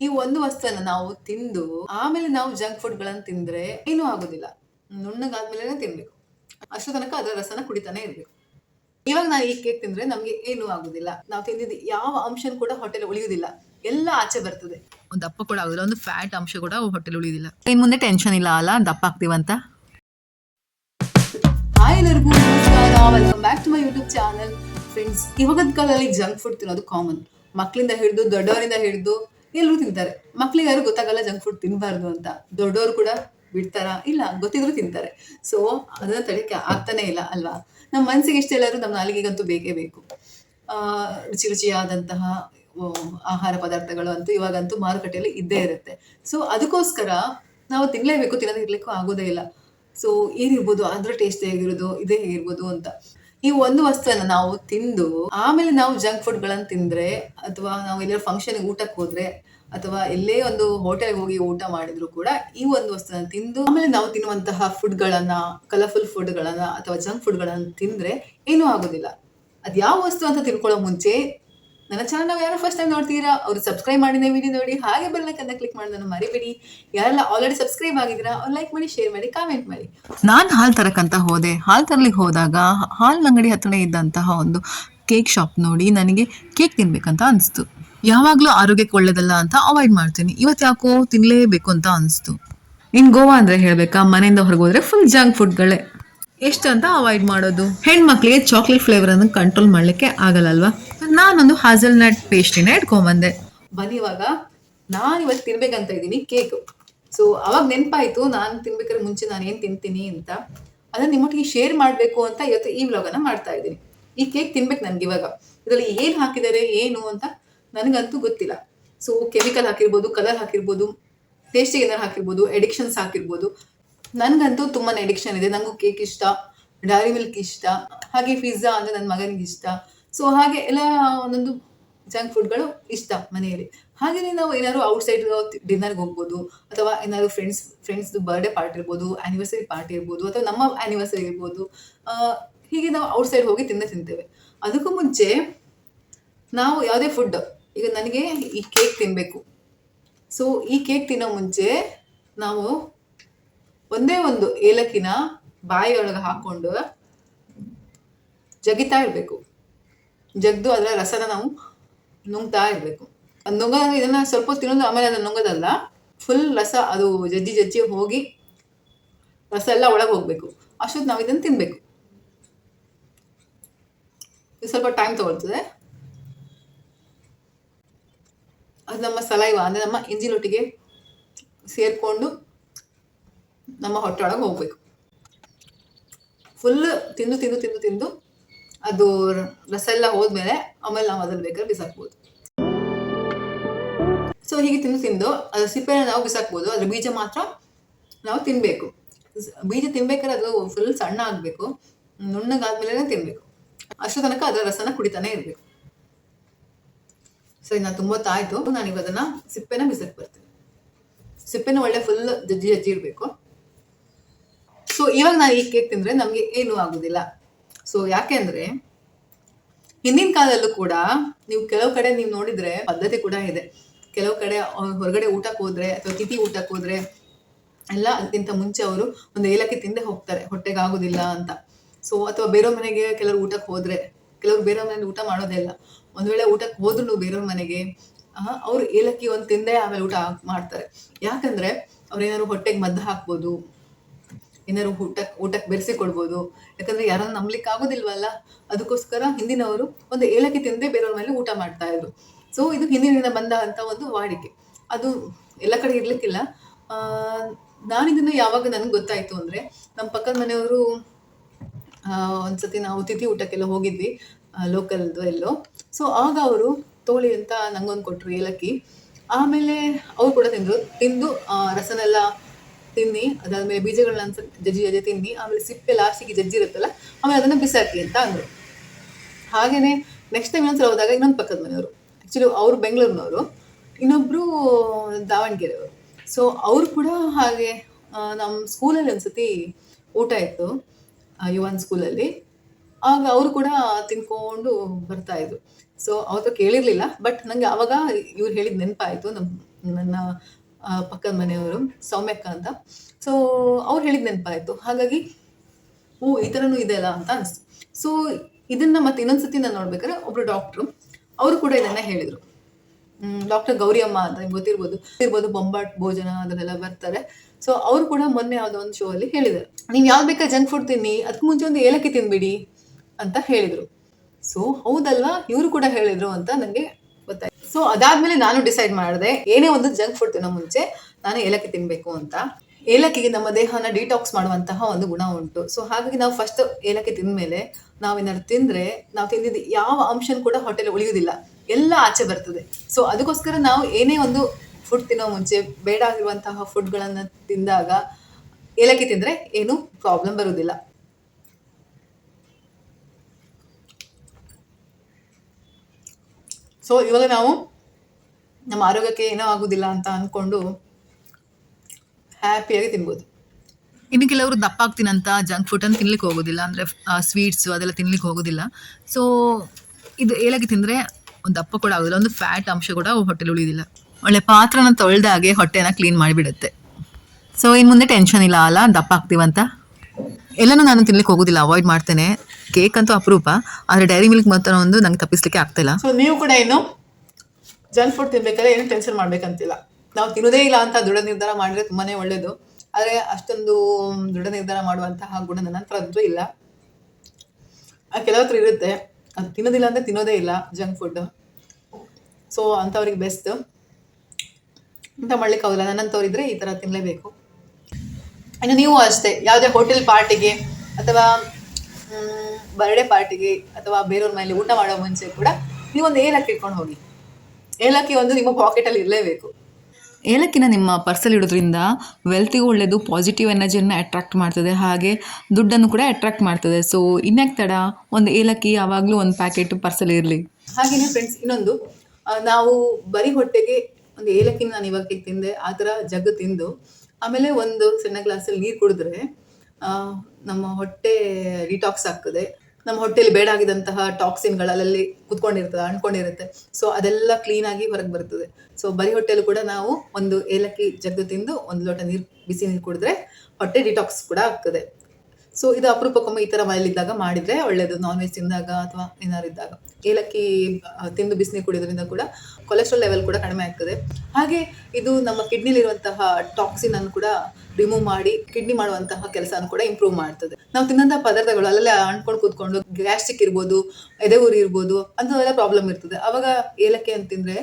ಈ ಒಂದು ವಸ್ತುವನ್ನ ನಾವು ತಿಂದು ಆಮೇಲೆ ನಾವು ಜಂಕ್ ಫುಡ್ ಗಳನ್ನ ತಿಂದ್ರೆ ಏನು ಆಗೋದಿಲ್ಲ. ನುಣ್ಣಗಾದ್ಮೇಲೆ ತಿನ್ಬೇಕು. ಅಷ್ಟು ತನಕ ಅದರ ರಸನ ಕುಡಿತಾನೆ ಇರ್ಬೇಕು. ಇವಾಗ ನಾನು ಈ ಕೇಕ್ ತಿಂದ್ರೆ ನಮ್ಗೆ ಏನೂ ಆಗುದಿಲ್ಲ. ನಾವು ತಿಂದಿದ್ದು ಯಾವ ಅಂಶನೂ ಕೂಡ ಹೊಟ್ಟೆಲಿ ಉಳಿಯುವುದಿಲ್ಲ. ಎಲ್ಲ ಆಚೆ ಬರ್ತದೆ. ಒಂದು ದಪ್ಪ ಕೂಡ ಆಗುದಿಲ್ಲ ಒಂದು ಫ್ಯಾಟ್ ಅಂಶ ಕೂಡ ಹೊಟ್ಟೆಲಿ ಉಳಿಯುವುದಿಲ್ಲ. ಇನ್ ಮುಂದೆ ಟೆನ್ಷನ್ ಇಲ್ಲ ಅಲ್ಲ ದಪ್ಪ ಆಗ್ತೀವಂತ? ಹಾಯ್ ಎಲ್ಲರಿಗೂ ನಮಸ್ಕಾರ. Welcome back to my YouTube channel friends ಇವಾಗದ ಕಾಲದಲ್ಲಿ ಜಂಕ್ ಫುಡ್ ತಿನ್ನೋದು ಕಾಮನ್ ಮಕ್ಕಳಿಂದ ಹಿಡಿದು ದೊಡ್ಡವರಿಂದ ಹಿಡಿದು ಎಲ್ಲರೂ ತಿಂತಾರೆ. ಮಕ್ಳಿಗೆ ಯಾರು ಗೊತ್ತಾಗಲ್ಲ ಜಂಕ್ ಫುಡ್ ತಿನ್ನಬಾರ್ದು ಅಂತ. ದೊಡ್ಡವರು ಕೂಡ ಬಿಡ್ತಾರಾ? ಇಲ್ಲ ಗೊತ್ತಿದ್ರು ತಿಂತಾರೆ. ಸೊ ಅದನ್ನ ತಡೆಯಕ್ಕೆ ಆಗ್ತಾನೆ ಇಲ್ಲ ಅಲ್ವಾ? ನಮ್ಮ ಮನಸ್ಸಿಗೆ ಇಷ್ಟ ಹೇಳಿದ್ರು ನಮ್ಮ ನಾಲಿಗೆಗಂತೂ ಬೇಕೇ ಬೇಕು. ಆ, ರುಚಿ ರುಚಿಯಾದಂತಹ ಆಹಾರ ಪದಾರ್ಥಗಳು ಅಂತೂ ಇವಾಗಂತೂ ಮಾರುಕಟ್ಟೆಯಲ್ಲಿ ಇದ್ದೇ ಇರುತ್ತೆ. ಸೊ ಅದಕ್ಕೋಸ್ಕರ ನಾವು ತಿನ್ಲೇಬೇಕು ತಿನ್ನೋದಿರ್ಲಿಕ್ಕೂ ಆಗೋದೇ ಇಲ್ಲ. ಸೊ ಏನಿರ್ಬೋದು ಅದರ ಟೇಸ್ಟ್ ಹೇಗಿರೋದು ಇದೇ ಹೇಗಿರ್ಬೋದು ಅಂತ. ಈ ಒಂದು ವಸ್ತುವನ್ನ ನಾವು ತಿಂದು, ಆಮೇಲೆ ನಾವು ಜಂಕ್ ಫುಡ್ ಗಳನ್ನ ತಿಂದ್ರೆ, ಅಥವಾ ನಾವು ಎಲ್ಲರ ಫಂಕ್ಷನ್ ಊಟಕ್ಕೆ ಹೋದ್ರೆ, ಅಥವಾ ಎಲ್ಲೇ ಒಂದು ಹೋಟೆಲ್ಗೆ ಹೋಗಿ ಊಟ ಮಾಡಿದ್ರು ಕೂಡ ಈ ಒಂದು ವಸ್ತುವನ್ನ ತಿಂದು, ಆಮೇಲೆ ನಾವು ತಿನ್ನುವಂತಹ ಫುಡ್ ಗಳನ್ನ ಕಲರ್ಫುಲ್ ಫುಡ್ ಗಳನ್ನ, ಅಥವಾ ಜಂಕ್ ಫುಡ್ ಗಳನ್ನ ತಿಂದ್ರೆ ಏನೂ ಆಗೋದಿಲ್ಲ. ಅದು ಯಾವ ವಸ್ತು ಅಂತ ತಿಳ್ಕೊಳ್ಳೋ ಮುಂಚೆ ನನ್ನ ಚಾನಲ್ ಯಾರು ಫಸ್ಟ್ ಟೈಮ್ ನೋಡ್ತೀರಾ ಅವ್ರು ಸಬ್ಸ್ಕ್ರೈಬ್ ಮಾಡಿ ವಿಡಿಯೋ ನೋಡಿ, ಹಾಗೆ ಬೆಲ್ಲಕ್ಕನ್ನ ಕ್ಲಿಕ್ ಮಾಡೋದನ್ನು ಮರಿಬೇಡಿ. ಯಾರೆಲ್ಲ ಆಲ್ರೆಡಿ ಸಬ್ಸ್ಕ್ರೈಬ್ ಆಗಿದ್ದೀರಾ, ಅವ್ರು ಲೈಕ್ ಮಾಡಿ ಶೇರ್ ಮಾಡಿ ಕಾಮೆಂಟ್ ಮಾಡಿ. ನಾನು ಹಾಲು ತರಕ್ಕಂತ ಹೋದೆ. ಹಾಲು ತರಲಿಕ್ಕೆ ಹೋದಾಗ ಹಾಲಿನ ಅಂಗಡಿ ಹತ್ತಿರ ಇದ್ದಂತಹ ಒಂದು ಕೇಕ್ ಶಾಪ್ ನೋಡಿ ನನಗೆ ಕೇಕ್ ತಿನ್ಬೇಕಂತ ಅನಿಸ್ತು. ಯಾವಾಗಲೂ ಆರೋಗ್ಯಕ್ಕೆ ಒಳ್ಳೇದಲ್ಲ ಅಂತ ಅವಾಯ್ಡ್ ಮಾಡ್ತೀನಿ. ಇವತ್ತು ಯಾಕೋ ತಿನ್ನಲೇಬೇಕು ಅಂತ ಅನಿಸ್ತು. ಇನ್ನು ಗೋವಾ ಅಂದರೆ ಹೇಳಬೇಕಾ, ಮನೆಯಿಂದ ಹೊರಗೆ ಹೋದರೆ ಫುಲ್ ಜಂಕ್ ಫುಡ್ಗಳೇ ಎಷ್ಟು ಅಂತ ಅವಾಯ್ಡ್ ಮಾಡೋದು. ಹೆಣ್ಮಕ್ಳಿಗೆ ಚಾಕ್ಲೇಟ್ ಫ್ಲೇವರ್ ಅನ್ನು ಕಂಟ್ರೋಲ್ ಮಾಡಲಿಕ್ಕೆ ಆಗಲ್ಲ ಅಲ್ವಾ? ನಾನೊಂದು ಹಾಜಲ್ ನಟ್ ಪೇಸ್ಟ್ರಿನ ಇಟ್ಕೊಂಬಂದೆ. ಬನ್ನಿ ಇವಾಗ ನಾನು ಇವತ್ತು ತಿನ್ಬೇಕಂತ ಇದ್ದೀನಿ, ಕೇಕ್. ಸೊ ಅವಾಗ ನೆನಪಾಯ್ತು, ನಾನು ತಿನ್ಬೇಕಾದ್ರೆ ಮುಂಚೆ ನಾನು ಏನು ತಿಂತೀನಿ ಅಂತ. ಅದನ್ನ ನಿಮ್ಮೊಟ್ಟಿಗೆ ಶೇರ್ ಮಾಡಬೇಕು ಅಂತ ಇವತ್ತು ಈ ವ್ಲಾಗನ್ನ ಮಾಡ್ತಾ ಇದ್ದೀನಿ. ಈ ಕೇಕ್ ತಿನ್ಬೇಕು ನನಗೆ ಇವಾಗ. ಇದರಲ್ಲಿ ಏನು ಹಾಕಿದ್ದಾರೆ, ಏನು ಅಂತ ನನಗಂತೂ ಗೊತ್ತಿಲ್ಲ. ಸೊ ಕೆಮಿಕಲ್ ಹಾಕಿರ್ಬೋದು ಕಲರ್ ಹಾಕಿರ್ಬೋದು ಟೇಸ್ಟಿಗೆ ಏನಾರು ಹಾಕಿರ್ಬೋದು ಎಡಿಕ್ಷನ್ಸ್ ಹಾಕಿರ್ಬೋದು. ನನಗಂತೂ ತುಂಬಾ ಎಡಿಕ್ಷನ್ ಇದೆ. ನನಗೂ ಕೇಕ್ ಇಷ್ಟ ಡೈರಿ ಮಿಲ್ಕ್ ಇಷ್ಟ, ಹಾಗೆ ಪಿಜ್ಜಾ ಅಂದರೆ ನನ್ನ ಮಗನಿಗೆ ಇಷ್ಟ. ಸೊ ಹಾಗೆ ಎಲ್ಲ ಒಂದೊಂದು ಜಂಕ್ ಫುಡ್ಗಳು ಇಷ್ಟ ಮನೆಯಲ್ಲಿ. ಹಾಗೆಯೇ ನಾವು ಏನಾದ್ರು ಔಟ್ಸೈಡ್ ಡಿನ್ನರ್ಗೆ ಹೋಗ್ಬೋದು, ಅಥವಾ ಏನಾದ್ರು ಫ್ರೆಂಡ್ಸ್ ಫ್ರೆಂಡ್ಸ್ದು ಬರ್ಡೇ ಪಾರ್ಟಿ ಇರ್ಬೋದು ಆ್ಯನಿವರ್ಸರಿ ಪಾರ್ಟಿ ಇರ್ಬೋದು, ಅಥವಾ ನಮ್ಮ ಆ್ಯನಿವರ್ಸರಿ ಇರ್ಬೋದು ಹೀಗೆ ನಾವು ಔಟ್ಸೈಡ್ ಹೋಗಿ ತಿನ್ನ ತಿಂತೇವೆ. ಅದಕ್ಕೂ ಮುಂಚೆ ನಾವು ಯಾವುದೇ ಫುಡ್ ಈಗ ನನಗೆ ಈ ಕೇಕ್ ತಿನ್ನಬೇಕು ಸೊ ಈ ಕೇಕ್ ತಿನ್ನೋ ಮುಂಚೆ ನಾವು ಒಂದೇ ಒಂದು ಏಲಕ್ಕಿನ ಬಾಯಿಯೊಳಗೆ ಹಾಕ್ಕೊಂಡು ಜಗಿತಾ ಇರಬೇಕು. ಜಗ್ದು ಅದರ ರಸನ ನಾವು ನುಂಗ್ತಾ ಇರಬೇಕು. ಅದು ನುಂಗ ಇದನ್ನು ಸ್ವಲ್ಪ ತಿನ್ನೋದು ಆಮೇಲೆ ಅದನ್ನು ನುಂಗೋದಲ್ಲ ಫುಲ್ ರಸ ಅದು ಜಜ್ಜಿ ಜಜ್ಜಿ ಹೋಗಿ ರಸ ಎಲ್ಲ ಒಳಗೆ ಹೋಗ್ಬೇಕು. ಅಷ್ಟೊತ್ತು ನಾವು ಇದನ್ನು ತಿನ್ಬೇಕು. ಇದು ಸ್ವಲ್ಪ ಟೈಮ್ ತಗೊಳ್ತದೆ. ಅದು ನಮ್ಮ ಸಲೈವ, ಅಂದರೆ ನಮ್ಮ ಇಂಜಿನೊಟ್ಟಿಗೆ ಸೇರಿಕೊಂಡು ನಮ್ಮ ಹೊಟ್ಟೆ ಒಳಗೆ ಹೋಗ್ಬೇಕು. ಫುಲ್ ತಿಂದು ತಿಂದು ತಿಂದು ತಿಂದು ಅದು ರಸ ಎಲ್ಲ ಹೋದ್ಮೇಲೆ ಆಮೇಲೆ ನಾವು ಅದನ್ನ ಬೇಕಾದ್ರೆ ಬಿಸಾಕ್ಬೋದು. ಸೊ ಹೀಗೆ ತಿಂದು ತಿಂದು ಅದ್ರ ಸಿಪ್ಪೆನ ನಾವು ಬಿಸಾಕ್ಬೋದು. ಅದ್ರ ಬೀಜ ಮಾತ್ರ ನಾವು ತಿನ್ಬೇಕು. ಬೀಜ ತಿನ್ಬೇಕಾದ್ರೆ ಅದು ಫುಲ್ ಸಣ್ಣ ಆಗಬೇಕು. ನುಣ್ಣಗಾದ್ಮೇಲೆ ತಿನ್ಬೇಕು. ಅಷ್ಟು ತನಕ ಅದರ ರಸನ ಕುಡಿತಾನೆ ಇರಬೇಕು. ಸರಿ, ನಾನು ತುಂಬ ತಾಯ್ತು. ನಾನು ಅದನ್ನ ಸಿಪ್ಪೆನ ಬಿಸಾಕ್ ಬರ್ತೀನಿ. ಸಿಪ್ಪೆನ ಒಳ್ಳೆ ಫುಲ್ ಜಜ್ಜಿ ಜಜ್ಜಿ ಇರಬೇಕು. ಸೊ ಇವಾಗ ನಾನು ಈ ಕೇಕ್ ತಿಂದ್ರೆ ನಮಗೆ ಏನೂ ಆಗುದಿಲ್ಲ. ಸೊ ಯಾಕೆಂದ್ರೆ ಹಿಂದಿನ ಕಾಲದಲ್ಲೂ ಕೂಡ ನೀವು ಕೆಲವು ಕಡೆ ನೀವು ನೋಡಿದ್ರೆ ಪದ್ಧತಿ ಕೂಡ ಇದೆ. ಕೆಲವು ಕಡೆ ಹೊರಗಡೆ ಊಟಕ್ಕೆ ಹೋದ್ರೆ ಅಥವಾ ತಿಥಿ ಊಟಕ್ಕೆ ಹೋದ್ರೆ ಎಲ್ಲ ಅದಕ್ಕಿಂತ ಮುಂಚೆ ಅವರು ಒಂದು ಏಲಕ್ಕಿ ತಿಂದೇ ಹೋಗ್ತಾರೆ, ಹೊಟ್ಟೆಗೆ ಆಗೋದಿಲ್ಲ ಅಂತ. ಸೊ ಅಥವಾ ಬೇರೆಯವ್ರ ಮನೆಗೆ ಕೆಲವರು ಊಟಕ್ಕೆ ಹೋದ್ರೆ, ಕೆಲವರು ಬೇರೆಯವ್ರ ಮನೇಲಿ ಊಟ ಮಾಡೋದೇ ಇಲ್ಲ. ಒಂದ್ ವೇಳೆ ಊಟಕ್ಕೆ ಹೋದ್ರು ಬೇರೆಯವ್ರ ಮನೆಗೆ ಅವ್ರು ಏಲಕ್ಕಿ ಒಂದು ತಿಂದೇ ಆಮೇಲೆ ಊಟ ಮಾಡ್ತಾರೆ. ಯಾಕಂದ್ರೆ ಅವ್ರು ಏನಾದ್ರು ಹೊಟ್ಟೆಗೆ ಮದ್ದು ಹಾಕ್ಬೋದು ಏನಾದ್ರು ಊಟಕ್ಕೆ ಊಟಕ್ಕೆ ಬೆರೆಸಿ ಕೊಡ್ಬೋದು ಯಾಕಂದ್ರೆ ಯಾರನ್ನ ನಂಬಲಿಕ್ಕೆ ಆಗೋದಿಲ್ವಲ್ಲ? ಅದಕ್ಕೋಸ್ಕರ ಹಿಂದಿನವರು ಒಂದು ಏಲಕ್ಕಿ ತಿಂದೇ ಬೇರೆಯವ್ರ ಮೇಲೆ ಊಟ ಮಾಡ್ತಾ ಇದ್ರು. ಸೊ ಇದು ಹಿಂದಿನಿಂದ ಬಂದ ಅಂತ ಒಂದು ವಾಡಿಕೆ. ಅದು ಎಲ್ಲ ಕಡೆ ಇರ್ಲಿಕ್ಕಿಲ್ಲ. ನಾನಿದನ್ನು ಯಾವಾಗ ನನಗೆ ಗೊತ್ತಾಯಿತು ಅಂದ್ರೆ ನಮ್ಮ ಪಕ್ಕದ ಮನೆಯವರು ಒಂದ್ಸತಿ ನಾವು ತಿಥಿ ಊಟಕ್ಕೆಲ್ಲ ಹೋಗಿದ್ವಿ ಲೋಕಲ್ದು ಎಲ್ಲೋ. ಸೊ ಆಗ ಅವರು, ತೋಳಿ ಅಂತ ನಂಗೊಂದು ಕೊಟ್ರು ಏಲಕ್ಕಿ. ಆಮೇಲೆ ಅವ್ರು ಕೂಡ ತಿಂದ್ರು. ತಿಂದು ರಸನೆಲ್ಲ ತಿನ್ನಿ, ಅದಾದ್ಮೇಲೆ ಬೀಜಗಳನ್ನ ಜಜ್ಜಿ ಜಜ್ಜಿ ತಿನ್ನಿ, ಆಮೇಲೆ ಸಿಪ್ಪೆ ಲಾಸ್ಟಿಗೆ ಜಜ್ಜಿ ಇರುತ್ತಲ್ಲ, ಆಮೇಲೆ ಅದನ್ನ ಬಿಸಾಕಿ ಅಂತ ಅಂದ್ರು. ಹಾಗೇನೆ ನೆಕ್ಸ್ಟ್ ಟೈಮ್ ಇನ್ನೊಂದ್ಸಲ ಹೋದಾಗ ಇನ್ನೊಂದು ಪಕ್ಕದ ಮನೆಯವರು ಆ್ಯಕ್ಚುಲಿ ಅವರು ಬೆಂಗಳೂರಿನವರು, ಇನ್ನೊಬ್ರು ದಾವಣಗೆರೆಯವರು. ಸೊ ಅವರು ಕೂಡ ಹಾಗೆ ನಮ್ಮ ಸ್ಕೂಲಲ್ಲಿ ಒಂದ್ಸತಿ ಊಟ ಇತ್ತು ಯುವನ್ ಸ್ಕೂಲಲ್ಲಿ ಆಗ ಅವರು ಕೂಡ ತಿನ್ಕೊಂಡು ಬರ್ತಾ ಇದ್ರು. ಸೊ ಅವತ್ತು ಕೇಳಿರ್ಲಿಲ್ಲ ಬಟ್ ನಂಗೆ ಅವಾಗ ಇವ್ರು ಹೇಳಿದ ನೆನಪಾಯ್ತು ನಮ್ಮ ನನ್ನ ಪಕ್ಕದ ಮನೆಯವರು, ಸೌಮ್ಯಕ್ಕ ಅಂತ. ಸೊ ಅವ್ರು ಹೇಳಿದ ನೆನಪಾಯಿತು. ಹಾಗಾಗಿ, ಓ, ಈ ಥರನೂ ಇದೆ ಅಲ್ಲ ಅಂತ ಅನಿಸ್ತು. ಸೊ ಇದನ್ನ ಮತ್ತೆ ಇನ್ನೊಂದ್ಸತಿ ನಾನು ನೋಡ್ಬೇಕಾದ್ರೆ ಒಬ್ರು ಡಾಕ್ಟ್ರು ಅವರು ಕೂಡ ಇದನ್ನ ಹೇಳಿದರು. ಡಾಕ್ಟರ್ ಗೌರಿ ಅಮ್ಮ ಅಂತ ಗೊತ್ತಿರ್ಬೋದು. ಇರ್ಬೋದು ಬೊಂಬಾಟ್, ಭೋಜನ ಅದನ್ನೆಲ್ಲ ಬರ್ತಾರೆ. ಸೊ ಅವರು ಕೂಡ ಮೊನ್ನೆ ಯಾವುದೋ ಒಂದು ಶೋ ಅಲ್ಲಿ ಹೇಳಿದರು. ನೀವು ಯಾವ್ದು ಬೇಕಾ ಜಂಕ್ ಫುಡ್ ತಿನ್ನಿ ಅದಕ್ಕೆ ಮುಂಚೆ ಒಂದು ಏಲಕ್ಕಿ ತಿನ್ಬಿಡಿ ಅಂತ ಹೇಳಿದರು. ಸೊ ಹೌದಲ್ವಾ? ಇವರು ಕೂಡ ಹೇಳಿದರು ಅಂತ ನನಗೆ ಸೊ ಅದಾದ್ಮೇಲೆ ನಾನು ಡಿಸೈಡ್ ಮಾಡಿದೆ, ಏನೇ ಒಂದು ಜಂಕ್ ಫುಡ್ ತಿನ್ನೋ ಮುಂಚೆ ನಾನು ಏಲಕ್ಕಿ ತಿನ್ಬೇಕು ಅಂತ. ಏಲಕ್ಕಿಗೆ ನಮ್ಮ ದೇಹನ ಡಿಟಾಕ್ಸ್ ಮಾಡುವಂತಹ ಒಂದು ಗುಣ ಉಂಟು. ಸೊ ಹಾಗಾಗಿ ನಾವು ಫಸ್ಟ್ ಏಲಕ್ಕಿ ತಿಂದ್ಮೇಲೆ ನಾವೇನಾದ್ರು ತಿಂದ್ರೆ, ನಾವು ತಿಂದಿದ್ದ ಯಾವ ಅಂಶನೂ ಕೂಡ ಹೊಟ್ಟೆಲಿ ಉಳಿಯುವುದಿಲ್ಲ. ಎಲ್ಲ ಆಚೆ ಬರ್ತದೆ. ಸೊ ಅದಕ್ಕೋಸ್ಕರ ನಾವು ಏನೇ ಒಂದು ಫುಡ್ ತಿನ್ನೋ ಮುಂಚೆ ಬೇಡ ಆಗಿರುವಂತಹ ಫುಡ್ಗಳನ್ನು ತಿಂದಾಗ ಏಲಕ್ಕಿ ತಿಂದ್ರೆ ಏನು ಪ್ರಾಬ್ಲಮ್ ಬರುವುದಿಲ್ಲ. ಸೊ ಇವಾಗ ನಾವು ನಮ್ಮ ಆರೋಗ್ಯಕ್ಕೆ ಏನೋ ಆಗೋದಿಲ್ಲ ಅಂತ ಅಂದ್ಕೊಂಡು ಹ್ಯಾಪಿಯಾಗಿ ತಿನ್ಬೋದು. ಇನ್ನು ಕೆಲವರು ದಪ್ಪ ಆಗ್ತೀನಂತ ಜಂಕ್ ಫುಡ್ ಅನ್ನು ತಿನ್ಲಿಕ್ಕೆ ಹೋಗೋದಿಲ್ಲ, ಅಂದರೆ ಸ್ವೀಟ್ಸು ಅದೆಲ್ಲ ತಿನ್ಲಿಕ್ಕೆ ಹೋಗೋದಿಲ್ಲ. ಸೊ ಇದು ಏಲಕ್ಕಿ ತಿಂದರೆ ಒಂದು ದಪ್ಪ ಕೂಡ ಆಗೋದಿಲ್ಲ, ಒಂದು ಫ್ಯಾಟ್ ಅಂಶ ಕೂಡ ಹೊಟ್ಟೆಲಿ ಉಳಿಯೋದಿಲ್ಲ ಒಳ್ಳೆ ಪಾತ್ರನ ತೊಳೆದಾಗೆ ಹೊಟ್ಟೆನ ಕ್ಲೀನ್ ಮಾಡಿಬಿಡುತ್ತೆ. ಸೊ ಇನ್ನು ಮುಂದೆ ಟೆನ್ಷನ್ ಇಲ್ಲ, ಅಲ್ಲ, ದಪ್ಪ ಆಗ್ತೀವಂತ ಎಲ್ಲನೂ ನಾನು ತಿನ್ಲಿಕ್ಕೆ ಹೋಗೋದಿಲ್ಲ ಅವಾಯ್ಡ್ ಮಾಡ್ತೇನೆ. ಕೇಕ್ ಅಂತೂ ಅಪರೂಪ, ಆದರೆ ಡೈರಿ ಮಿಲ್ಕ್ ಮಾತ್ರ ಒಂದು ನಂಗೆ ತಪ್ಪಿಸ್ಲಿಕ್ಕೆ ಆಗ್ತಿಲ್ಲ ಸೊ ನೀವು ಕೂಡ ಏನು ಜಂಕ್ ಫುಡ್ ತಿನ್ಬೇಕಾದ್ರೆ ಏನು ಟೆನ್ಷನ್ ಮಾಡ್ಬೇಕಂತಿಲ್ಲ. ನಾವು ತಿನ್ನೋದೇ ಇಲ್ಲ ಅಂತ ದೃಢ ನಿರ್ಧಾರ ಮಾಡಿದ್ರೆ ತುಂಬಾನೇ ಒಳ್ಳೇದು. ಆದರೆ ಅಷ್ಟೊಂದು ದೃಢ ನಿರ್ಧಾರ ಮಾಡುವಂತಹ ಗುಣ ನನ್ನ ಹತ್ರ ಅಂತೂ ಇಲ್ಲ. ಕೆಲವತ್ರ ಇರುತ್ತೆ. ಅದು ತಿನ್ನೋದಿಲ್ಲ ಅಂದ್ರೆ ತಿನ್ನೋದೇ ಇಲ್ಲ ಜಂಕ್ ಫುಡ್ ಸೊ ಅಂಥವ್ರಿಗೆ ಬೆಸ್ಟ್ ಅಂತ ಮಾಡ್ಲಿಕ್ಕೆ ಆಗಲ್ಲ ನನ್ನಂಥವ್ರಿದ್ರೆ ಈ ಥರ ತಿನ್ನಲೇಬೇಕು ಇನ್ನು ನೀವು ಅಷ್ಟೇ. ಯಾವುದೇ ಹೋಟೆಲ್ ಪಾರ್ಟಿಗೆ ಅಥವಾ ಬರ್ಡೇ ಪಾರ್ಟಿಗೆ ಅಥವಾ ಬೇರೆಯವ್ರ ಮನೇಲಿ ಊಟ ಮಾಡೋ ಮುಂಚೆ ಕೂಡ ನೀವೊಂದು ಏಲಕ್ಕಿ ಇಟ್ಕೊಂಡು ಹೋಗಿ. ಏಲಕ್ಕಿ ಒಂದು ನಿಮ್ಮ ಪಾಕೆಟಲ್ಲಿ ಇರಲೇಬೇಕು. ಏಲಕ್ಕಿನ ನಿಮ್ಮ ಪರ್ಸಲ್ಲಿ ಇಡೋದ್ರಿಂದ ವೆಲ್ತಿಗೂ ಒಳ್ಳೆಯದು ಪಾಸಿಟಿವ್ ಎನರ್ಜಿಯನ್ನು ಅಟ್ರಾಕ್ಟ್ ಮಾಡ್ತದೆ. ಹಾಗೆ ದುಡ್ಡನ್ನು ಕೂಡ ಅಟ್ರಾಕ್ಟ್ ಮಾಡ್ತದೆ. ಸೊ ಇನ್ಯಾಕೆ ತಡ? ಒಂದು ಏಲಕ್ಕಿ ಯಾವಾಗಲೂ ಒಂದು ಪ್ಯಾಕೆಟ್ ಪರ್ಸಲ್ ಇರಲಿ. ಹಾಗೆಯೇ ಫ್ರೆಂಡ್ಸ್ ಇನ್ನೊಂದು ನಾವು ಬರೀ ಹೊಟ್ಟೆಗೆ ಒಂದು ಏಲಕ್ಕಿನ ನಾನು ಇವಾಗ ತಿಂದೆ ಆ ಥರ ಜಗ್ಗು ತಿಂದು ಆಮೇಲೆ ಒಂದು ಸಣ್ಣ ಗ್ಲಾಸಲ್ಲಿ ನೀರು ಕುಡಿದ್ರೆ ನಮ್ಮ ಹೊಟ್ಟೆ ಡಿಟಾಕ್ಸ್ ಆಗ್ತದೆ. ನಮ್ಮ ಹೊಟ್ಟೆಯಲ್ಲಿ ಬೇಡ ಆಗಿದಂತಹ ಟಾಕ್ಸಿನ್ಗಳಲ್ಲಿ ಕುತ್ಕೊಂಡಿರ್ತದೆ, ಅಂಟ್ಕೊಂಡಿರುತ್ತೆ. ಸೊ ಅದೆಲ್ಲ ಕ್ಲೀನಾಗಿ ಹೊರಗೆ ಬರ್ತದೆ. ಸೊ ಬರೀ ಹೊಟ್ಟೆಲ್ಲೂ ಕೂಡ ನಾವು ಒಂದು ಏಲಕ್ಕಿ ಜಗ್ಗು ತಿಂದು ಒಂದು ಲೋಟ ನೀರು, ಬಿಸಿ ನೀರು ಕುಡಿದ್ರೆ ಹೊಟ್ಟೆ ಡಿಟಾಕ್ಸ್ ಕೂಡ ಆಗ್ತದೆ. ಸೊ ಇದು ಅಪರೂಪಕ್ಕೊಮ್ಮೆ ಈ ಥರ ಮನೇಲಿದ್ದಾಗ ಮಾಡಿದರೆ ಒಳ್ಳೆಯದು ನಾನ್ ವೆಜ್ ತಿಂದಾಗ ಅಥವಾ ಏನಾರು ಇದ್ದಾಗ. ಏಲಕ್ಕಿ ತಿಂದು ಬಿಸಿನೀರು ಕುಡಿಯೋದ್ರಿಂದ ಕೂಡ ಕೊಲೆಸ್ಟ್ರಾಲ್ ಲೆವೆಲ್ ಕೂಡ ಕಡಿಮೆ ಆಗ್ತದೆ. ಹಾಗೆ ಇದು ನಮ್ಮ ಕಿಡ್ನಿಲಿರುವಂತಹ ಟಾಕ್ಸಿನ್ ಅನ್ನು ಕೂಡ ರಿಮೂವ್ ಮಾಡಿ ಕಿಡ್ನಿ ಮಾಡುವಂತಹ ಕೆಲಸನೂ ಕೂಡ ಇಂಪ್ರೂವ್ ಮಾಡ್ತದೆ. ನಾವು ತಿನ್ನಂತಹ ಪದಾರ್ಥಗಳು, ಅಲ್ಲೆಲ್ಲ ಅಂಟ್ಕೊಂಡು ಕೂತ್ಕೊಂಡು ಗ್ಯಾಸ್ಟ್ರಿಕ್ ಇರ್ಬೋದು ಎದೆ ಉರಿ ಇರ್ಬೋದು ಅಂತದೆಲ್ಲ ಪ್ರಾಬ್ಲಮ್ ಇರ್ತದೆ. ಅವಾಗ ಏಲಕ್ಕಿ ಅಂತ ತಿಂದ್ರೆ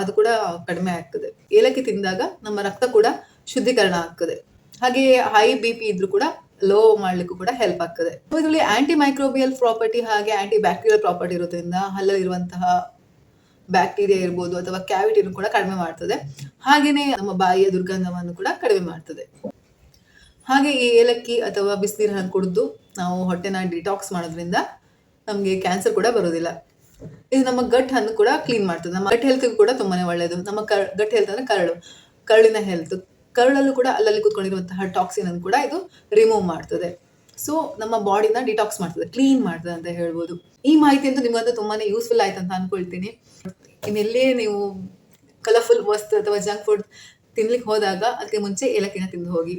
ಅದು ಕೂಡ ಕಡಿಮೆ ಆಗ್ತದೆ. ಏಲಕ್ಕಿ ತಿಂದಾಗ ನಮ್ಮ ರಕ್ತ ಕೂಡ ಶುದ್ಧೀಕರಣ ಆಗ್ತದೆ. ಹಾಗೆ ಹೈ ಬಿ ಪಿ ಇದ್ರೂ ಕೂಡ ಲೋ ಮಾಡ್ಲಿಕ್ಕೂ ಕೂಡ ಹೆಲ್ಪ್ ಆಗ್ತದೆ. ಇದರಲ್ಲಿ ಆಂಟಿ ಮೈಕ್ರೋಬಿಯಲ್ ಪ್ರಾಪರ್ಟಿ ಹಾಗೆ ಆಂಟಿ ಬ್ಯಾಕ್ಟೀರಿಯಲ್ ಪ್ರಾಪರ್ಟಿ ಇರೋದ್ರಿಂದ ಹಲ್ಲಲ್ಲಿರುವಂತಹ ಬ್ಯಾಕ್ಟೀರಿಯಾ ಇರ್ಬೋದು ಅಥವಾ ಕ್ಯಾವಿಟಿನೂ ಕೂಡ ಕಡಿಮೆ ಮಾಡ್ತದೆ. ಹಾಗೆಯೇ ನಮ್ಮ ಬಾಯಿಯ ದುರ್ಗಂಧವನ್ನು ಕೂಡ ಕಡಿಮೆ ಮಾಡ್ತದೆ. ಹಾಗೆ ಈ ಏಲಕ್ಕಿ ಅಥವಾ ಬಿಸಿನೀರನ್ನು ಕುಡಿದು ನಾವು ಹೊಟ್ಟೆನ ಡಿಟಾಕ್ಸ್ ಮಾಡೋದ್ರಿಂದ ನಮಗೆ ಕ್ಯಾನ್ಸರ್ ಕೂಡ ಬರೋದಿಲ್ಲ ಇದು ನಮ್ಮ ಗಟ್ ಅನ್ನು ಕೂಡ ಕ್ಲೀನ್ ಮಾಡ್ತದೆ. ನಮ್ಮ ಗಟ್ ಹೆಲ್ತ್ ಕೂಡ ತುಂಬಾನೇ ಒಳ್ಳೆಯದು ನಮ್ಮ ಗಟ್ ಹೆಲ್ತ್ ಅಂದ್ರೆ ಕರಳು. ಕರಳಿನ ಹೆಲ್ತ್ ಕರುಳಲ್ಲೂ ಕೂಡ ಅಲ್ಲಲ್ಲಿ ಕೂತ್ಕೊಂಡಿರುವಂತಹ ಟಾಕ್ಸಿನ್ ಅನ್ನು ಕೂಡ ಇದು ರಿಮೂವ್ ಮಾಡ್ತದೆ. ಸೊ ನಮ್ಮ ಬಾಡಿನ ಡಿಟಾಕ್ಸ್ ಮಾಡ್ತದೆ ಕ್ಲೀನ್ ಮಾಡ್ತದೆ ಅಂತ ಹೇಳ್ಬೋದು. ಈ ಮಾಹಿತಿ ಅಂತೂ ನಿಮಗಂತ ತುಂಬಾನೇ ಯೂಸ್ಫುಲ್ ಆಯ್ತು ಅಂತ ಅನ್ಕೊಳ್ತೀನಿ. ಇನ್ನೆಲ್ಲೇ ನೀವು ಕಲರ್ಫುಲ್ ವಸ್ತು ಅಥವಾ ಜಂಕ್ ಫುಡ್ ತಿನ್ಲಿಕ್ಕೆ ಹೋದಾಗ ಅದಕ್ಕೆ ಮುಂಚೆ ಏಲಕ್ಕಿನ ತಿಂದು ಹೋಗಿ.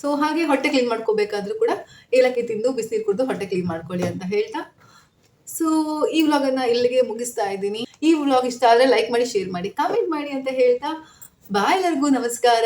ಸೊ ಹಾಗೆ ಹೊಟ್ಟೆ ಕ್ಲೀನ್ ಮಾಡ್ಕೋಬೇಕಾದ್ರೂ ಕೂಡ ಏಲಕ್ಕಿ ತಿಂದು ಬಿಸಿನೀರು ಕುಡಿದು ಹೊಟ್ಟೆ ಕ್ಲೀನ್ ಮಾಡ್ಕೊಳ್ಳಿ ಅಂತ ಹೇಳ್ತಾ. ಸೊ ಈ ವ್ಲಾಗನ್ನು ಇಲ್ಲಿಗೆ ಮುಗಿಸ್ತಾ ಇದ್ದೀನಿ. ಈ ವ್ಲಾಗ್ ಇಷ್ಟ ಆದರೆ ಲೈಕ್ ಮಾಡಿ ಶೇರ್ ಮಾಡಿ ಕಾಮೆಂಟ್ ಮಾಡಿ ಅಂತ ಹೇಳ್ತಾ. ಬಾಯ್ ಎಲ್ಲರಿಗೂ ನಮಸ್ಕಾರ.